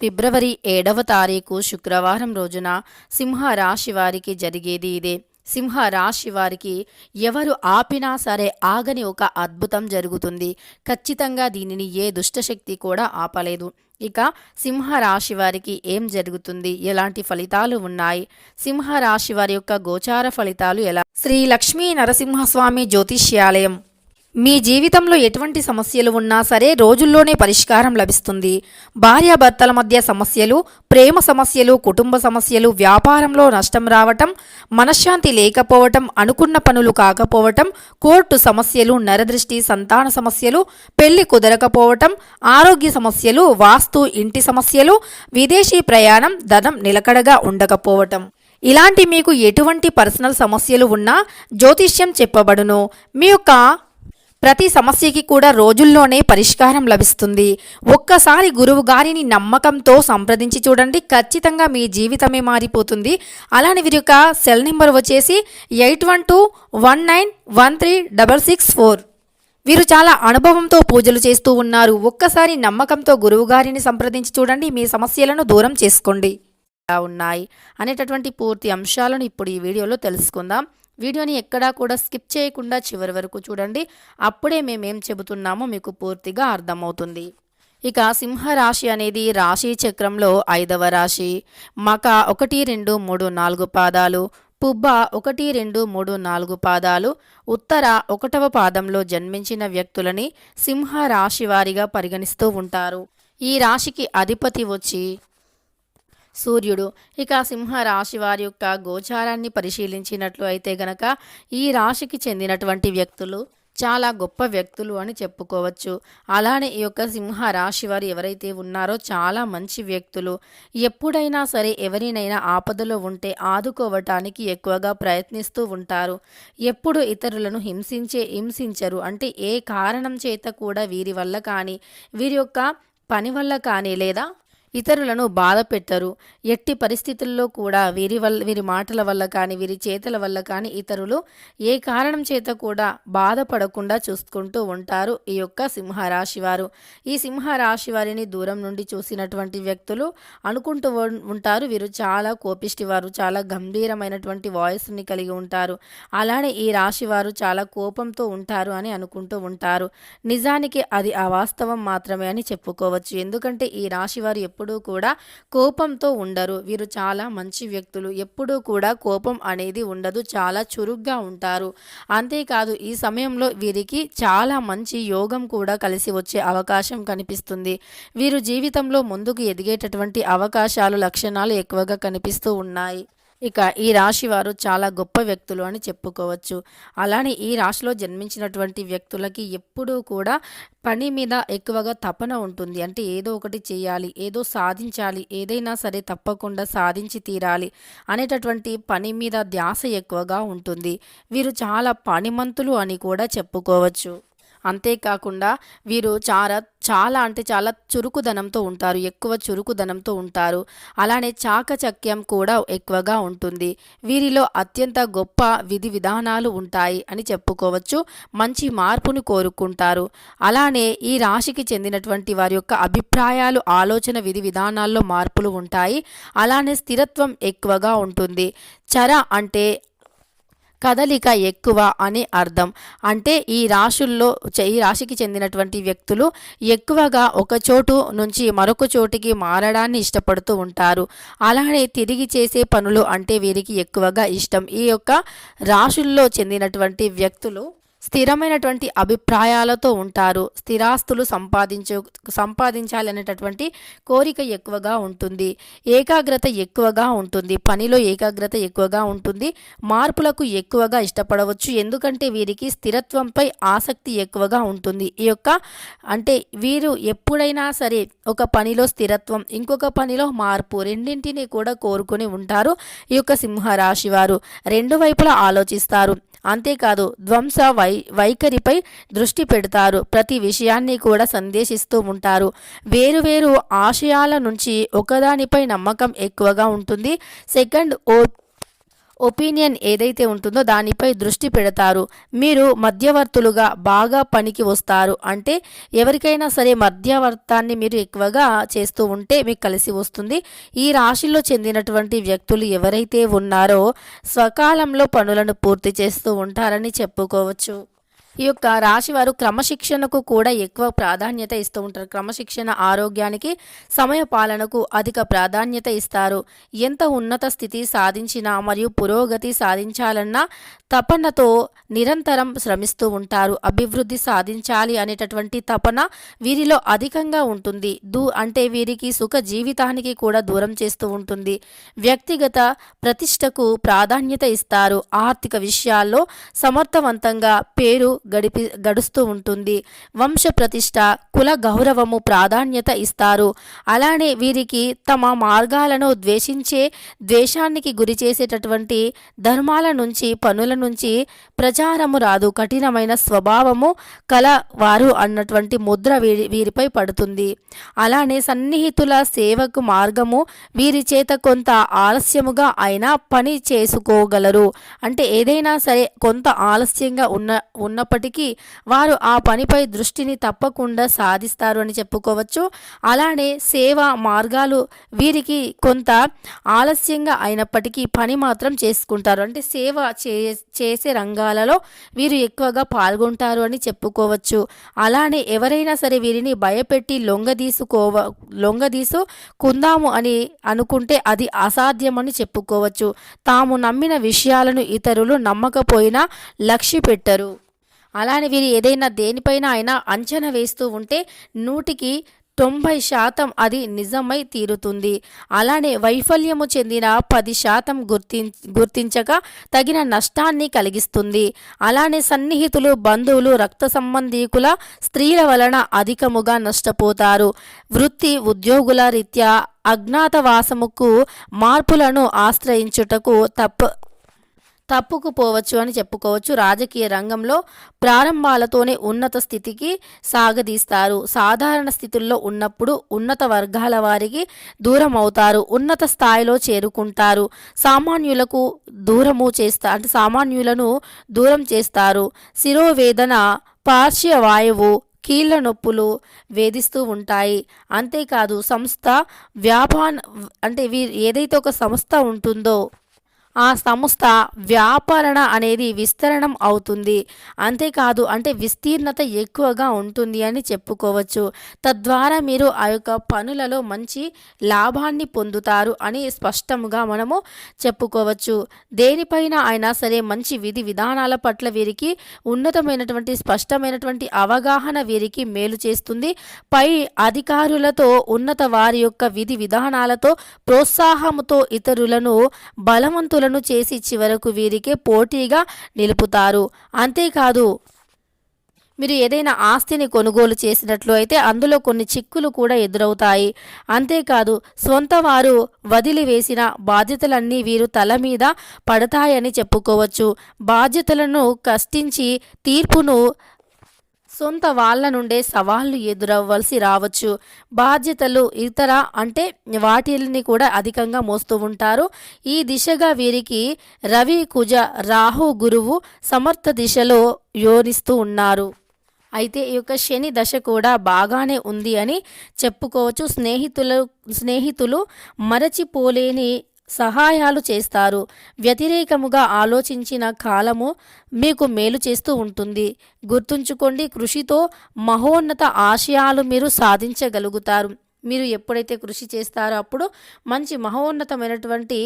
ఫిబ్రవరి ఏడవ తారీఖు శుక్రవారం రోజున సింహ రాశి వారికి జరిగేది ఇదే. సింహ రాశి వారికి ఎవరు ఆపినా సరే ఆగని ఒక అద్భుతం జరుగుతుంది. ఖచ్చితంగా దీనిని ఏ దుష్టశక్తి కూడా ఆపలేదు. ఇక సింహ రాశి వారికి ఏం జరుగుతుంది? ఎలాంటి ఫలితాలు ఉన్నాయి? సింహ రాశి వారి యొక్క గోచార ఫలితాలు ఎలా? శ్రీ లక్ష్మీ నరసింహస్వామి జ్యోతిష్యాలయం మీ జీవితంలో ఎటువంటి సమస్యలు ఉన్నా సరే రోజుల్లోనే పరిష్కారం లభిస్తుంది. భార్యాభర్తల మధ్య సమస్యలు ప్రేమ సమస్యలు కుటుంబ సమస్యలు వ్యాపారంలో నష్టం రావటం మనశ్శాంతి లేకపోవటం అనుకున్న పనులు కాకపోవటం కోర్టు సమస్యలు నరదృష్టి సంతాన సమస్యలు పెళ్ళి కుదరకపోవటం ఆరోగ్య సమస్యలు వాస్తు ఇంటి సమస్యలు విదేశీ ప్రయాణం ధనం నిలకడగా ఉండకపోవటం. ఇలాంటి మీకు ఎటువంటి పర్సనల్ సమస్యలు ఉన్నా జ్యోతిష్యం చెప్పబడును. మీ యొక్క ప్రతి సమస్యకి కూడా రోజుల్లోనే పరిష్కారం లభిస్తుంది. ఒక్కసారి గురువు గారిని నమ్మకంతో సంప్రదించి చూడండి. ఖచ్చితంగా మీ జీవితమే మారిపోతుంది. అలానే వీరి యొక్క సెల్ నెంబర్ వచ్చేసి eight one two one nine one three double six four. వీరు చాలా అనుభవంతో పూజలు చేస్తూ ఉన్నారు. ఒక్కసారి నమ్మకంతో గురువుగారిని సంప్రదించి చూడండి. మీ సమస్యలను దూరం చేసుకోండి. ఉన్నాయి అనేటటువంటి పూర్తి అంశాలను ఇప్పుడు ఈ వీడియోలో తెలుసుకుందాం. వీడియోని ఎక్కడా కూడా స్కిప్ చేయకుండా చివరి వరకు చూడండి. అప్పుడే మేమేం చెబుతున్నామో మీకు పూర్తిగా అర్థమవుతుంది. ఇక సింహరాశి అనేది రాశి చక్రంలో ఐదవ రాశి. మక ఒకటి రెండు మూడు నాలుగు పాదాలు. పుబ్బ ఒకటి రెండు మూడు నాలుగు పాదాలు. ఉత్తర ఒకటవ పాదంలో జన్మించిన వ్యక్తులని సింహ రాశి వారిగా పరిగణిస్తూ ఉంటారు. ఈ రాశికి అధిపతి వచ్చి సూర్యుడు. ఇక సింహ రాశి వారి యొక్క గోచారాన్ని పరిశీలించినట్లు అయితే గనక ఈ రాశికి చెందినటువంటి వ్యక్తులు చాలా గొప్ప వ్యక్తులు అని చెప్పుకోవచ్చు. అలానే ఈ యొక్క సింహ రాశి వారు ఎవరైతే ఉన్నారో చాలా మంచి వ్యక్తులు. ఎప్పుడైనా సరే ఎవరినైనా ఆపదలో ఉంటే ఆదుకోవటానికి ఎక్కువగా ప్రయత్నిస్తూ ఉంటారు. ఎప్పుడు ఇతరులను హింసించే హింసించరు. అంటే ఏ కారణం చేత కూడా వీరి వల్ల కానీ వీరి యొక్క పని వల్ల కానీ లేదా ఇతరులను బాధ పెట్టరు. ఎట్టి పరిస్థితుల్లో కూడా వీరి వల్ల వీరి మాటల వల్ల కానీ వీరి చేతల వల్ల కానీ ఇతరులు ఏ కారణం చేత కూడా బాధపడకుండా చూసుకుంటూ ఉంటారు ఈ యొక్క సింహరాశి వారు. ఈ సింహరాశి వారిని దూరం నుండి చూసినటువంటి వ్యక్తులు అనుకుంటూ ఉంటారు. వీరు చాలా కోపిష్టి వారు చాలా గంభీరమైనటువంటి వాయిస్ని కలిగి ఉంటారు. అలానే ఈ రాశి వారు చాలా కోపంతో ఉంటారు అని అనుకుంటూ ఉంటారు. నిజానికి అది అవాస్తవం మాత్రమే అని చెప్పుకోవచ్చు. ఎందుకంటే ఈ రాశి వారు ఎప్పుడు కూడా కోపంతో ఉండరు. వీరు చాలా మంచి వ్యక్తులు. ఎప్పుడూ కూడా కోపం అనేది ఉండదు. చాలా చురుగ్గా ఉంటారు. అంతేకాదు ఈ సమయంలో వీరికి చాలా మంచి యోగం కూడా కలిసి వచ్చే అవకాశం కనిపిస్తుంది. వీరు జీవితంలో ముందుకు ఎదిగేటటువంటి అవకాశాలు లక్షణాలు ఎక్కువగా కనిపిస్తూ ఉన్నాయి. ఇక ఈ రాశి వారు చాలా గొప్ప వ్యక్తులు అని చెప్పుకోవచ్చు. అలానే ఈ రాశిలో జన్మించినటువంటి వ్యక్తులకి ఎప్పుడూ కూడా పని మీద ఎక్కువగా తపన ఉంటుంది. అంటే ఏదో ఒకటి చేయాలి ఏదో సాధించాలి ఏదైనా సరే తప్పకుండా సాధించి తీరాలి అనేటటువంటి పని మీద ధ్యాస ఎక్కువగా ఉంటుంది. వీరు చాలా పనిమంతులు అని కూడా చెప్పుకోవచ్చు. అంతేకాకుండా వీరు చాలా చాలా అంటే చాలా చురుకుదనంతో ఉంటారు ఎక్కువ చురుకుదనంతో ఉంటారు. అలానే చాకచక్యం కూడా ఎక్కువగా ఉంటుంది. వీరిలో అత్యంత గొప్ప విధి విధానాలు ఉంటాయి అని చెప్పుకోవచ్చు. మంచి మార్పును కోరుకుంటారు. అలానే ఈ రాశికి చెందినటువంటి వారి యొక్క అభిప్రాయాలు ఆలోచన విధి విధానాల్లో మార్పులు ఉంటాయి. అలానే స్థిరత్వం ఎక్కువగా ఉంటుంది. చర అంటే కదలిక ఎక్కువ అని అర్థం. అంటే ఈ రాశుల్లో ఈ రాశికి చెందినటువంటి వ్యక్తులు ఎక్కువగా ఒక చోటు నుంచి మరొక చోటికి మారడాన్ని ఇష్టపడుతూ ఉంటారు. అలానే తిరిగి చేసే పనులు అంటే వీరికి ఎక్కువగా ఇష్టం. ఈ యొక్క రాశుల్లో చెందినటువంటి వ్యక్తులు స్థిరమైనటువంటి అభిప్రాయాలతో ఉంటారు. స్థిరాస్తులు సంపాదించు సంపాదించాలనేటటువంటి కోరిక ఎక్కువగా ఉంటుంది. ఏకాగ్రత ఎక్కువగా ఉంటుంది. పనిలో ఏకాగ్రత ఎక్కువగా ఉంటుంది. మార్పులకు ఎక్కువగా ఇష్టపడవచ్చు. ఎందుకంటే వీరికి స్థిరత్వంపై ఆసక్తి ఎక్కువగా ఉంటుంది. ఈ యొక్క అంటే వీరు ఎప్పుడైనా సరే ఒక పనిలో స్థిరత్వం ఇంకొక పనిలో మార్పు రెండింటిని కూడా కోరుకుని ఉంటారు. ఈ యొక్క సింహరాశి వారు రెండు వైపులా ఆలోచిస్తారు. అంతేకాదు ధ్వంస వై వైఖరిపై దృష్టి పెడతారు. ప్రతి విషయాన్ని కూడా సందేశిస్తూ ఉంటారు. వేరువేరు ఆశయాల నుంచి ఒకదానిపై నమ్మకం ఎక్కువగా ఉంటుంది. సెకండ్ ఓ ఒపీనియన్ ఏదైతే ఉంటుందో దానిపై దృష్టి పెడతారు. మీరు మధ్యవర్తులుగా బాగా పనికి వస్తారు. అంటే ఎవరికైనా సరే మధ్యవర్తాన్ని మీరు ఎక్కువగా చేస్తూ ఉంటే మీకు కలిసి వస్తుంది. ఈ రాశిలో చెందినటువంటి వ్యక్తులు ఎవరైతే ఉన్నారో స్వకాలంలో పనులను పూర్తి చేస్తూ ఉంటారని చెప్పుకోవచ్చు. ఈ యొక్క రాశి వారు క్రమశిక్షణకు కూడా ఎక్కువ ప్రాధాన్యత ఇస్తూ ఉంటారు. క్రమశిక్షణ ఆరోగ్యానికి సమయ పాలనకు అధిక ప్రాధాన్యత ఇస్తారు. ఎంత ఉన్నత స్థితి సాధించినా మరియు పురోగతి సాధించాలన్నా తపనతో నిరంతరం శ్రమిస్తూ ఉంటారు. అభివృద్ధి సాధించాలి అనేటటువంటి తపన వీరిలో అధికంగా ఉంటుంది. దూ అంటే వీరికి సుఖ జీవితానికి కూడా దూరం చేస్తూ ఉంటుంది. వ్యక్తిగత ప్రతిష్టకు ప్రాధాన్యత ఇస్తారు. ఆర్థిక విషయాల్లో సమర్థవంతంగా పేరు గడిపి గడుస్తూ ఉంటుంది. వంశ ప్రతిష్ట కుల గౌరవము ప్రాధాన్యత ఇస్తారు. అలానే వీరికి తమ మార్గాలను ద్వేషించే ద్వేషానికి గురి చేసేటటువంటి ధర్మాల నుంచి పనుల నుంచి ప్రచారము రాదు. కఠినమైన స్వభావము కల వారు అన్నటువంటి ముద్ర వీరి వీరిపై పడుతుంది. అలానే సన్నిహితుల సేవకు మార్గము వీరి చేత కొంత ఆలస్యముగా అయినా పని చేసుకోగలరు. అంటే ఏదైనా సరే కొంత ఆలస్యంగా ఉన్న ఉన్నప్పటికీ వారు ఆ పనిపై దృష్టిని తప్పకుండా సాధిస్తారు అని చెప్పుకోవచ్చు. అలానే సేవ మార్గాలు వీరికి కొంత ఆలస్యంగా అయినప్పటికీ పని మాత్రం చేసుకుంటారు. అంటే సేవ చే చేసే రంగాలలో వీరు ఎక్కువగా పాల్గొంటారు అని చెప్పుకోవచ్చు. అలానే ఎవరైనా సరే వీరిని భయపెట్టి లొంగదీసుకోవ లొంగదీసు కుందాము అని అనుకుంటే అది అసాధ్యమని చెప్పుకోవచ్చు. తాము నమ్మిన విషయాలను ఇతరులు నమ్మకపోయినా లక్ష్య పెట్టరు అలానే వీరు ఏదైనా దేనిపైన అయినా అంచనా వేస్తూ ఉంటే నూటికి తొంభై శాతం అది నిజమై తీరుతుంది. అలానే వైఫల్యము చెందిన పది శాతం గుర్తి గుర్తించక తగిన నష్టాన్ని కలిగిస్తుంది. అలానే సన్నిహితులు బంధువులు రక్త సంబంధీకుల స్త్రీల వలన అధికముగా నష్టపోతారు. వృత్తి ఉద్యోగుల రీత్యా అజ్ఞాతవాసముకు మార్పులను ఆశ్రయించుటకు తప్ప తప్పుకుపోవచ్చు అని చెప్పుకోవచ్చు. రాజకీయ రంగంలో ప్రారంభాలతోనే ఉన్నత స్థితికి సాగదీస్తారు. సాధారణ స్థితుల్లో ఉన్నప్పుడు ఉన్నత వర్గాల వారికి దూరం అవుతారు ఉన్నత స్థాయిలో చేరుకుంటారు. సామాన్యులకు దూరము చేస్తా అంటే సామాన్యులను దూరం చేస్తారు. శిరోవేదన పార్శ్వవాయువు కీళ్ళ నొప్పులు వేధిస్తూ ఉంటాయి. అంతేకాదు సంస్థ వ్యాపార అంటే వీ ఏదైతే ఒక సంస్థ ఉంటుందో ఆ సంస్థ వ్యాపారణ అనేది విస్తరణం అవుతుంది. అంతేకాదు అంటే విస్తీర్ణత ఎక్కువగా ఉంటుంది అని చెప్పుకోవచ్చు. తద్వారా మీరు ఆ యొక్క పనులలో మంచి లాభాన్ని పొందుతారు అని స్పష్టముగా మనము చెప్పుకోవచ్చు. దేనిపైన అయినా సరే మంచి విధి విధానాల పట్ల వీరికి ఉన్నతమైనటువంటి స్పష్టమైనటువంటి అవగాహన వీరికి మేలు చేస్తుంది. పై అధికారులతో ఉన్నత వారి యొక్క విధి విధానాలతో ప్రోత్సాహముతో ఇతరులను బలవంతులను చేసి చివరకు వీరికే పోటీగా నిలుపుతారు. అంతేకాదు మీరు ఏదైనా ఆస్తిని కొనుగోలు చేసినట్లు అయితే అందులో కొన్ని చిక్కులు కూడా ఎదురవుతాయి. అంతేకాదు సొంత వారు వదిలివేసిన బాధ్యతలన్నీ వీరు తల మీద పడతాయని చెప్పుకోవచ్చు. బాధ్యతలను కష్టించి తీర్పును సొంత వాళ్ళ నుండే సవాళ్ళు ఎదురవ్వాల్సి రావచ్చు. బాధ్యతలు ఇతర అంటే వాటిని కూడా అధికంగా మోస్తూ ఉంటారు. ఈ దిశగా వీరికి రవి కుజ రాహు గురువు సమర్థ దిశలో యోనిస్తూ ఉన్నారు. అయితే ఈ యొక్క శని దశ కూడా బాగానే ఉంది అని చెప్పుకోవచ్చు. స్నేహితులు స్నేహితులు మరచిపోలేని సహాయాలు చేస్తారు. వ్యతిరేకముగా ఆలోచించిన కాలము మీకు మేలు చేస్తూ ఉంటుంది. గుర్తుంచుకోండి కృషితో మహోన్నత ఆశయాలు మీరు సాధించగలుగుతారు. మీరు ఎప్పుడైతే కృషి చేస్తారో అప్పుడు మంచి మహోన్నతమైనటువంటి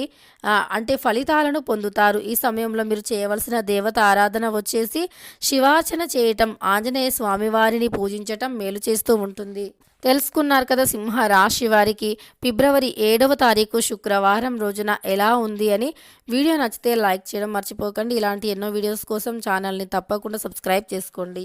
అంటే ఫలితాలను పొందుతారు. ఈ సమయంలో మీరు చేయవలసిన దేవత ఆరాధన వచ్చేసి శివాచన చేయటం ఆంజనేయ స్వామివారిని పూజించటం మేలు చేస్తూ ఉంటుంది. తెలుసుకున్నారు కదా సింహ రాశి వారికి. ఫిబ్రవరి ఏడవ తారీఖు శుక్రవారం రోజున ఎలా ఉంది అని వీడియో నచ్చితే లైక్ చేయడం మర్చిపోకండి. ఇలాంటి ఎన్నో వీడియోస్ కోసం ఛానల్ని తప్పకుండా సబ్స్క్రైబ్ చేసుకోండి.